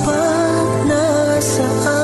kapag nasa